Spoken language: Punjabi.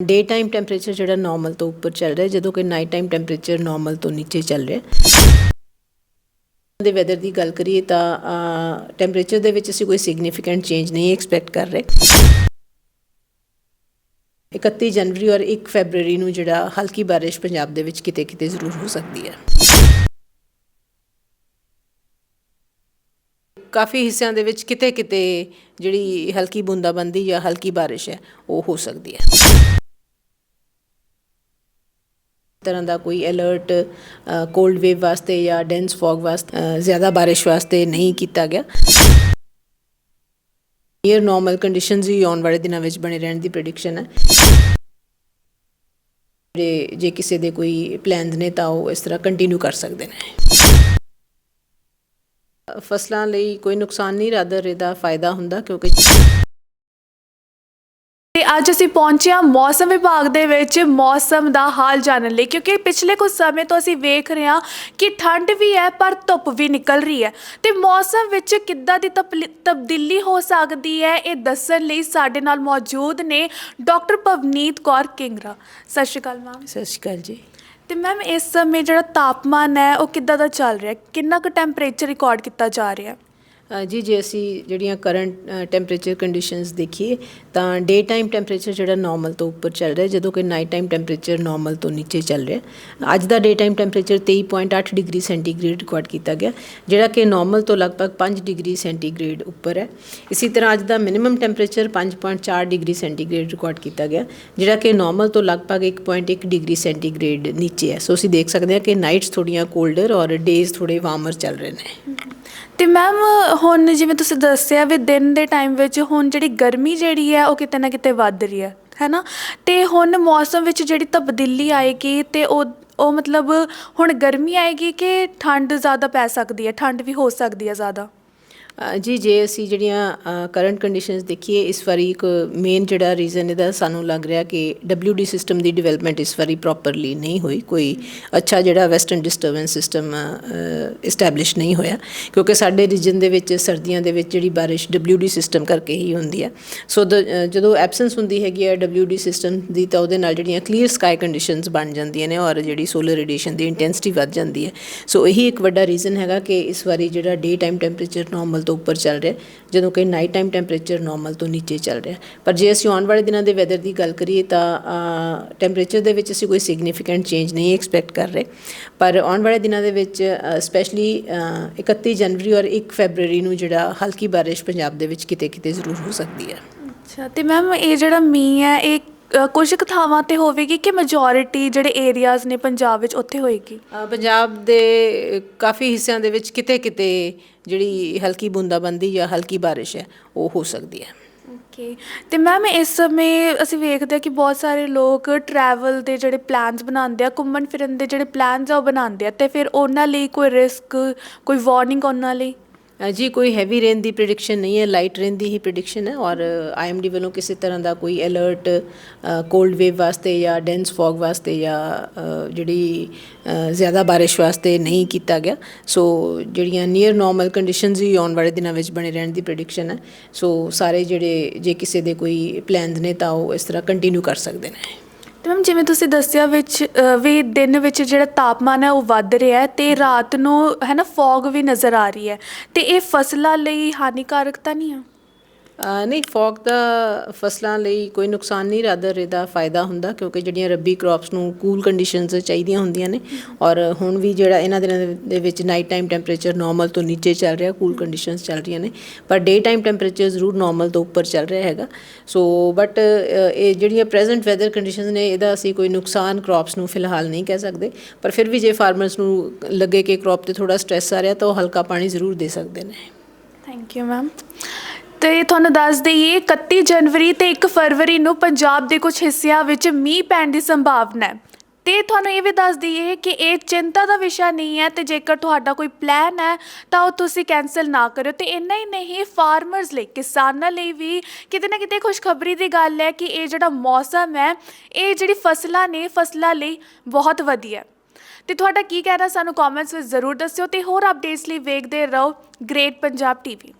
ਡੇ ਟਾਈਮ ਟੈਂਪਰੇਚਰ ਜਿਹੜਾ ਨਾਰਮਲ ਤੋਂ ਉੱਪਰ ਚੱਲ ਰਿਹਾ, ਜਦੋਂ ਕਿ ਨਾਈਟ ਟਾਈਮ ਟੈਂਪਰੇਚਰ ਨਾਰਮਲ ਤੋਂ ਨੀਚੇ ਚੱਲ ਰਿਹਾ। ਦੇ ਵੈਦਰ ਦੀ ਗੱਲ ਕਰੀਏ ਤਾਂ ਟੈਂਪਰੇਚਰ ਦੇ ਵਿੱਚ ਅਸੀਂ ਕੋਈ ਸਿਗਨੀਫੀਕੈਂਟ ਚੇਂਜ ਨਹੀਂ ਐਕਸਪੈਕਟ ਕਰ ਰਹੇ। 31 ਜਨਵਰੀ ਔਰ 1 ਫੈਬਰੂਰੀ ਨੂੰ ਜਿਹੜਾ ਹਲਕੀ ਬਾਰਿਸ਼ ਪੰਜਾਬ ਦੇ ਵਿੱਚ ਕਿਤੇ ਕਿਤੇ ਜ਼ਰੂਰ ਹੋ ਸਕਦੀ ਹੈ। ਕਾਫੀ ਹਿੱਸਿਆਂ ਦੇ ਵਿੱਚ ਕਿਤੇ ਕਿਤੇ ਜਿਹੜੀ ਹਲਕੀ ਬੂੰਦਾਬੰਦੀ ਜਾਂ ਹਲਕੀ ਬਾਰਿਸ਼ ਹੈ, ਉਹ ਹੋ ਸਕਦੀ ਹੈ। ਤਰ੍ਹਾਂ ਦਾ ਕੋਈ ਅਲਰਟ ਕੋਲਡ ਵੇਵ ਵਾਸਤੇ ਜਾਂ ਡੈਂਸ ਫੌਗ ਵਾਸਤੇ ਜ਼ਿਆਦਾ ਬਾਰਿਸ਼ ਵਾਸਤੇ ਨਹੀਂ ਕੀਤਾ ਗਿਆ। ਨੀਅਰ ਨਾਰਮਲ ਕੰਡੀਸ਼ਨਸ ਹੀ ਆਉਣ ਵਾਲੇ ਦਿਨਾਂ ਵਿੱਚ ਬਣੇ ਰਹਿਣ ਦੀ ਪ੍ਰੈਡਿਕਸ਼ਨ ਹੈ। ਜੇ ਜੇ ਕਿਸੇ ਦੇ ਕੋਈ ਪਲਾਨਸ ਨੇ ਤਾਂ ਉਹ ਇਸ ਤਰ੍ਹਾਂ ਕੰਟੀਨਿਊ ਕਰ ਸਕਦੇ ਨੇ। ਫਸਲਾਂ ਲਈ ਕੋਈ ਨੁਕਸਾਨ ਨਹੀਂ ਰਾਦਰ ਇਹਦਾ ਫਾਇਦਾ ਹੁੰਦਾ ਕਿਉਂਕਿ ਤੇ ਅੱਜ ਅਸੀਂ ਪਹੁੰਚੇ ਹਾਂ ਮੌਸਮ ਵਿਭਾਗ ਦੇ ਵਿੱਚ ਮੌਸਮ ਦਾ ਹਾਲ ਜਾਣਨ ਲਈ ਕਿਉਂਕਿ ਪਿਛਲੇ ਕੁਝ ਸਮੇਂ ਤੋਂ ਅਸੀਂ ਵੇਖ ਰਹੇ ਹਾਂ ਕਿ ਠੰਡ ਵੀ ਹੈ ਪਰ ਧੁੱਪ ਵੀ ਨਿਕਲ ਰਹੀ ਹੈ। ਤੇ ਮੌਸਮ ਵਿੱਚ ਕਿੱਦਾਂ ਦੀ ਤਪਲੀ- ਤਬਦੀਲੀ ਹੋ ਸਕਦੀ ਹੈ ਇਹ ਦੱਸਣ ਲਈ ਸਾਡੇ ਨਾਲ ਮੌਜੂਦ ਨੇ ਡਾਕਟਰ ਪਵਨੀਤ ਕੌਰ ਕਿੰਗਰਾ। ਸਤਿ ਸ਼੍ਰੀ ਅਕਾਲ ਮੈਮ। ਸਤਿ ਸ਼੍ਰੀ ਅਕਾਲ ਜੀ। ਤੇ ਮੈਮ ਇਸ ਸਮੇਂ ਜਿਹੜਾ ਤਾਪਮਾਨ ਹੈ ਉਹ ਕਿੱਦਾਂ ਦਾ ਚੱਲ ਰਿਹਾ? ਹੈ ਕਿੰਨਾ ਕੁ ਟੈਂਪਰੇਚਰ ਰਿਕਾਰਡ ਕੀਤਾ ਜਾ ਰਿਹਾ? ਹੈ ਜੀ, ਜੇ ਅਸੀਂ ਜਿਹੜੀਆਂ ਕਰੰਟ ਟੈਂਪਰੇਚਰ ਕੰਡੀਸ਼ਨਸ ਦੇਖੀਏ, ਤਾਂ ਡੇ ਟਾਈਮ ਟੈਂਪਰੇਚਰ ਜਿਹੜਾ ਨਾਰਮਲ ਤੋਂ ਉੱਪਰ ਚੱਲ ਰਿਹਾ, ਜਦੋਂ ਕਿ ਨਾਈਟ ਟਾਈਮ ਟੈਂਪਰੇਚਰ ਨਾਰਮਲ ਤੋਂ ਨੀਚੇ ਚੱਲ ਰਿਹਾ। ਅੱਜ ਦਾ day time temperature 23.8 degree centigrade record ਕੀਤਾ ਗਿਆ, ਜਿਹੜਾ ਕਿ ਨਾਰਮਲ ਤੋਂ ਲਗਭਗ 5 ਡਿਗਰੀ ਸੈਂਟੀਗ੍ਰੇਡ ਉੱਪਰ ਹੈ। ਇਸੇ ਤਰ੍ਹਾਂ ਅੱਜ ਦਾ minimum temperature 5.4 degree centigrade record ਕੀਤਾ ਗਿਆ, ਜਿਹੜਾ ਕਿ ਨਾਰਮਲ ਤੋਂ ਲਗਭਗ 1.1 ਡਿਗਰੀ ਸੈਂਟੀਗ੍ਰੇਡ ਨੀਚੇ ਹੈ। ਸੋ ਅਸੀਂ ਦੇਖ ਸਕਦੇ ਹਾਂ ਕਿ ਨਾਈਟਸ ਥੋੜੀਆਂ ਕੋਲਡਰ ਔਰ ਡੇਜ਼ ਥੋੜੇ ਵਾਰਮਰ ਚੱਲ ਰਹੇ ਨੇ। ਤੇ ਮੈਮ ਹੁਣ ਜਿਵੇਂ ਤੁਸੀਂ ਦੱਸਿਆ ਵੀ ਦਿਨ ਦੇ ਟਾਈਮ ਵਿੱਚ ਹੁਣ ਜਿਹੜੀ ਗਰਮੀ ਜਿਹੜੀ ਹੈ ਉਹ ਕਿਤੇ ਨਾ ਕਿਤੇ ਵੱਧ ਰਹੀ ਹੈ, ਹੈਨਾ? ਤੇ ਹੁਣ ਮੌਸਮ ਵਿੱਚ ਜਿਹੜੀ ਤਬਦੀਲੀ ਆਏਗੀ ਤੇ ਉਹ ਉਹ ਮਤਲਬ ਹੁਣ ਗਰਮੀ ਆਏਗੀ ਕਿ ਠੰਡ ਜ਼ਿਆਦਾ ਪੈ ਸਕਦੀ ਹੈ, ਠੰਡ ਵੀ ਹੋ ਸਕਦੀ ਹੈ ਜ਼ਿਆਦਾ? ਜੀ, ਜੇ ਅਸੀਂ ਜਿਹੜੀਆਂ ਕਰੰਟ ਕੰਡੀਸ਼ਨਸ ਦੇਖੀਏ, ਇਸ ਵਾਰੀ ਇੱਕ ਮੇਨ ਜਿਹੜਾ ਰੀਜ਼ਨ ਇਹਦਾ ਸਾਨੂੰ ਲੱਗ ਰਿਹਾ ਕਿ WD ਸਿਸਟਮ ਦੀ ਡਿਵੈਲਪਮੈਂਟ ਇਸ ਵਾਰੀ ਪ੍ਰੋਪਰਲੀ ਨਹੀਂ ਹੋਈ। ਕੋਈ ਅੱਛਾ ਜਿਹੜਾ ਵੈਸਟਰਨ ਡਿਸਟਰਬੈਂਸ ਸਿਸਟਮ ਇਸਟੈਬਲਿਸ਼ ਨਹੀਂ ਹੋਇਆ। ਕਿਉਂਕਿ ਸਾਡੇ ਰੀਜਨ ਦੇ ਵਿੱਚ, ਸਰਦੀਆਂ ਦੇ ਵਿੱਚ ਜਿਹੜੀ ਬਾਰਿਸ਼ WD ਸਿਸਟਮ ਕਰਕੇ ਹੀ ਹੁੰਦੀ ਹੈ। ਸੋ ਦ- ਜਦੋਂ ਐਬਸੈਂਸ ਹੁੰਦੀ ਹੈਗੀ ਹੈ WD ਸਿਸਟਮ ਦੀ, ਤਾਂ ਉਹਦੇ ਨਾਲ ਜਿਹੜੀਆਂ ਕਲੀਅਰ ਸਕਾਈ ਕੰਡੀਸ਼ਨਸ ਬਣ ਜਾਂਦੀਆਂ ਨੇ ਔਰ ਜਿਹੜੀ ਸੋਲਰ ਰੇਡੀਏਸ਼ਨ ਦੀ ਇੰਟੈਂਸਿਟੀ ਵੱਧ ਜਾਂਦੀ ਹੈ। ਸੋ ਇਹੀ ਇੱਕ ਵੱਡਾ ਰੀਜ਼ਨ ਹੈਗਾ ਕਿ ਇਸ ਵਾਰੀ ਜਿਹੜਾ ਡੇ ਟਾਈਮ ਟੈਂਪਰੇਚਰ ਨਾਰਮਲ ਤੋਂ ਉੱਪਰ ਚੱਲ ਰਿਹਾ ਜਦੋਂ ਕਿ ਨਾਈਟ ਟਾਈਮ ਟੈਂਪਰੇਚਰ ਨਾਰਮਲ ਤੋਂ ਨੀਚੇ ਚੱਲ ਰਿਹਾ ਪਰ ਜੇ ਅਸੀਂ ਆਉਣ ਵਾਲੇ ਦਿਨਾਂ ਦੇ ਵੈਦਰ ਦੀ ਗੱਲ ਕਰੀਏ ਤਾਂ ਟੈਂਪਰੇਚਰ ਦੇ ਵਿੱਚ ਅਸੀਂ ਕੋਈ ਸਿਗਨੀਫੀਕੈਂਟ ਚੇਂਜ ਨਹੀਂ ਐਕਸਪੈਕਟ ਕਰ ਰਹੇ। ਪਰ ਆਉਣ ਵਾਲੇ ਦਿਨਾਂ ਦੇ ਵਿੱਚ ਸਪੈਸ਼ਲੀ 31 ਜਨਵਰੀ ਔਰ 1 ਫੈਬਰੂਰੀ ਨੂੰ ਜਿਹੜਾ ਹਲਕੀ ਬਾਰਿਸ਼ ਪੰਜਾਬ ਦੇ ਵਿੱਚ ਕਿਤੇ ਕਿਤੇ ਜ਼ਰੂਰ ਹੋ ਸਕਦੀ ਹੈ। ਅੱਛਾ, ਤੇ ਮੈਮ ਇਹ ਜਿਹੜਾ ਮੀਂਹ ਹੈ, ਇਹ ਅ, ਕੁਝ ਕੁ ਥਾਵਾਂ ਤੇ ਹੋਵੇਗੀ ਕਿ ਮੈਜੋਰਿਟੀ ਜਿਹੜੇ ਏਰੀਆਜ਼ ਨੇ ਪੰਜਾਬ ਵਿੱਚ ਉੱਥੇ ਹੋਏਗੀ? ਅ, ਪੰਜਾਬ ਦੇ ਕਾਫੀ ਹਿੱਸਿਆਂ ਦੇ ਵਿੱਚ ਕਿਤੇ ਕਿਤੇ ਜਿਹੜੀ ਹਲਕੀ ਬੂੰਦਾਬੰਦੀ ਜਾਂ ਹਲਕੀ ਬਾਰਿਸ਼ ਹੈ ਉਹ ਹੋ ਸਕਦੀ ਹੈ। ਓਕੇ ਤੇ ਮੈਮ ਇਸ ਸਮੇਂ ਅਸੀਂ ਵੇਖਦੇ ਹਾਂ ਕਿ ਬਹੁਤ ਸਾਰੇ ਲੋਕ ਟਰੈਵਲ ਦੇ ਜਿਹੜੇ ਪਲਾਨਸ ਬਣਾਉਂਦੇ ਆ ਘੁੰਮਣ ਫਿਰਨ ਦੇ ਜਿਹੜੇ ਪਲਾਨਸ ਆ ਉਹ ਬਣਾਉਂਦੇ ਆ ਤੇ ਫਿਰ ਉਹਨਾਂ ਲਈ ਕੋਈ ਰਿਸਕ ਕੋਈ ਵਾਰਨਿੰਗ ਉਹਨਾਂ ਲਈ? ਜੀ, ਕੋਈ ਹੈਵੀ ਰੇਨ ਦੀ ਪ੍ਰੈਡਿਕਸ਼ਨ ਨਹੀਂ ਹੈ ਲਾਈਟ ਰੇਨ ਦੀ ਹੀ ਪ੍ਰੈਡਿਕਸ਼ਨ ਹੈ ਔਰ ਆਈਐਮਡੀ ਵੱਲੋਂ ਕਿਸੇ ਤਰ੍ਹਾਂ ਦਾ ਕੋਈ ਅਲਰਟ ਕੋਲਡ ਵੇਵ ਵਾਸਤੇ ਜਾਂ ਡੈਂਸ ਫੌਗ ਵਾਸਤੇ ਜਾਂ ਜਿਹੜੀ ਜ਼ਿਆਦਾ ਬਾਰਿਸ਼ ਵਾਸਤੇ ਨਹੀਂ ਕੀਤਾ ਗਿਆ। ਸੋ ਜਿਹੜੀਆਂ ਨੀਅਰ ਨਾਰਮਲ ਕੰਡੀਸ਼ਨਸ ਹੀ ਆਉਣ ਵਾਲੇ ਦਿਨਾਂ ਵਿੱਚ ਬਣੇ ਰਹਿਣ ਦੀ ਪ੍ਰੈਡਿਕਸ਼ਨ ਹੈ। ਸੋ ਸਾਰੇ ਜਿਹੜੇ, ਜੇ ਕਿਸੇ ਦੇ ਕੋਈ ਪਲਾਨਸ ਨੇ ਤਾਂ ਉਹ ਇਸ ਤਰ੍ਹਾਂ ਕੰਟੀਨਿਊ ਕਰ ਸਕਦੇ ਨੇ। ਤੇ ਮੈਮ ਜਿਵੇਂ ਤੁਸੀਂ ਦੱਸਿਆ ਵਿੱਚ ਅ, ਵੀ ਦਿਨ ਵਿੱਚ ਜਿਹੜਾ ਤਾਪਮਾਨ ਹੈ ਉਹ ਵੱਧ ਰਿਹਾ ਹੈ ਤੇ ਰਾਤ ਨੂੰ ਹੈ ਨਾ ਫੌਗ ਵੀ ਨਜ਼ਰ ਆ ਰਹੀ ਹੈ। ਤੇ ਇਹ ਫਸਲਾਂ ਲਈ ਹਾਨੀਕਾਰਕ ਤਾਂ ਨਹੀਂ ਆ? ਨਹੀਂ, ਫੌਗ ਦਾ ਫਸਲਾਂ ਲਈ ਕੋਈ ਨੁਕਸਾਨ ਨਹੀਂ ਰਾਦਰ ਇਹਦਾ ਫਾਇਦਾ ਹੁੰਦਾ, ਕਿਉਂਕਿ ਜਿਹੜੀਆਂ ਰੱਬੀ ਕ੍ਰੌਪਸ ਨੂੰ ਕੂਲ ਕੰਡੀਸ਼ਨਸ ਚਾਹੀਦੀਆਂ ਹੁੰਦੀਆਂ ਨੇ, ਔਰ ਹੁਣ ਵੀ ਜਿਹੜਾ ਇਹਨਾਂ ਦਿਨਾਂ ਦੇ- ਦੇ ਵਿੱਚ ਨਾਈਟ ਟਾਈਮ ਟੈਂਪਰੇਚਰ ਨਾਰਮਲ ਤੋਂ ਨੀਚੇ ਚੱਲ ਰਿਹਾ ਕੂਲ ਕੰਡੀਸ਼ਨਸ ਚੱਲ ਰਹੀਆਂ ਨੇ, ਪਰ ਡੇ ਟਾਈਮ ਟੈਂਪਰੇਚਰ ਜ਼ਰੂਰ ਨਾਰਮਲ ਤੋਂ ਉੱਪਰ ਚੱਲ ਰਿਹਾ ਹੈਗਾ। ਸੋ ਬਟ ਇਹ ਜਿਹੜੀਆਂ ਪ੍ਰੈਜ਼ੈਂਟ ਵੈਦਰ ਕੰਡੀਸ਼ਨਸ ਨੇ, ਇਹਦਾ ਅਸੀਂ ਕੋਈ ਨੁਕਸਾਨ ਕ੍ਰੌਪਸ ਨੂੰ ਫਿਲਹਾਲ ਨਹੀਂ ਕਹਿ ਸਕਦੇ, ਪਰ ਫਿਰ ਵੀ ਜੇ ਫਾਰਮਰਸ ਨੂੰ ਲੱਗੇ ਕਿ ਕ੍ਰੌਪ ਤੇ ਥੋੜਾ ਸਟ੍ਰੈਸ ਆ ਰਿਹਾ, ਤਾਂ ਉਹ ਹਲਕਾ ਪਾਣੀ ਜ਼ਰੂਰ ਦੇ ਸਕਦੇ ਨੇ। ਥੈਂਕ ਯੂ ਮੈਮ ਤੇ ਤੁਹਾਨੂੰ ਦੱਸ ਦਈਏ 31 ਜਨਵਰੀ ਤੇ 1 ਫਰਵਰੀ ਨੂੰ ਪੰਜਾਬ ਦੇ ਕੁਝ ਹਿੱਸਿਆਂ ਵਿੱਚ ਮੀਂਹ ਪੈਣ ਦੀ ਸੰਭਾਵਨਾ ਹੈ। ਤੇ ਤੁਹਾਨੂੰ ਇਹ ਵੀ ਦੱਸ ਦਈਏ ਕਿ ਇਹ ਚਿੰਤਾ ਦਾ ਵਿਸ਼ਾ ਨਹੀਂ ਹੈ ਤੇ ਜੇਕਰ ਤੁਹਾਡਾ ਕੋਈ ਪਲਾਨ ਹੈ, ਤਾਂ ਉਹ ਤੁਸੀਂ ਕੈਨਸਲ ਨਾ ਕਰਿਓ। ਤੇ ਇੰਨਾ ਹੀ ਨਹੀਂ ਫਾਰਮਰਸ ਲਈ, ਕਿਸਾਨਾਂ ਲਈ ਵੀ ਕਿਤੇ ਨਾ ਕਿਤੇ ਖੁਸ਼ਖਬਰੀ ਦੀ ਗੱਲ ਹੈ ਕਿ ਇਹ ਜਿਹੜਾ ਮੌਸਮ ਹੈ, ਇਹ ਜਿਹੜੀ ਫਸਲਾਂ ਨੇ, ਫਸਲਾਂ ਲਈ ਬਹੁਤ ਵਧੀਆ ਹੈ। ਤੇ ਤੁਹਾਡਾ ਕੀ ਕਹਿਣਾ ਸਾਨੂੰ ਕਮੈਂਟਸ ਵਿੱਚ ਜ਼ਰੂਰ ਦੱਸਿਓ ਤੇ ਹੋਰ ਅਪਡੇਟਸ ਲਈ ਵੇਖਦੇ ਰਹੋ ਗ੍ਰੇਟ ਪੰਜਾਬ ਟੀਵੀ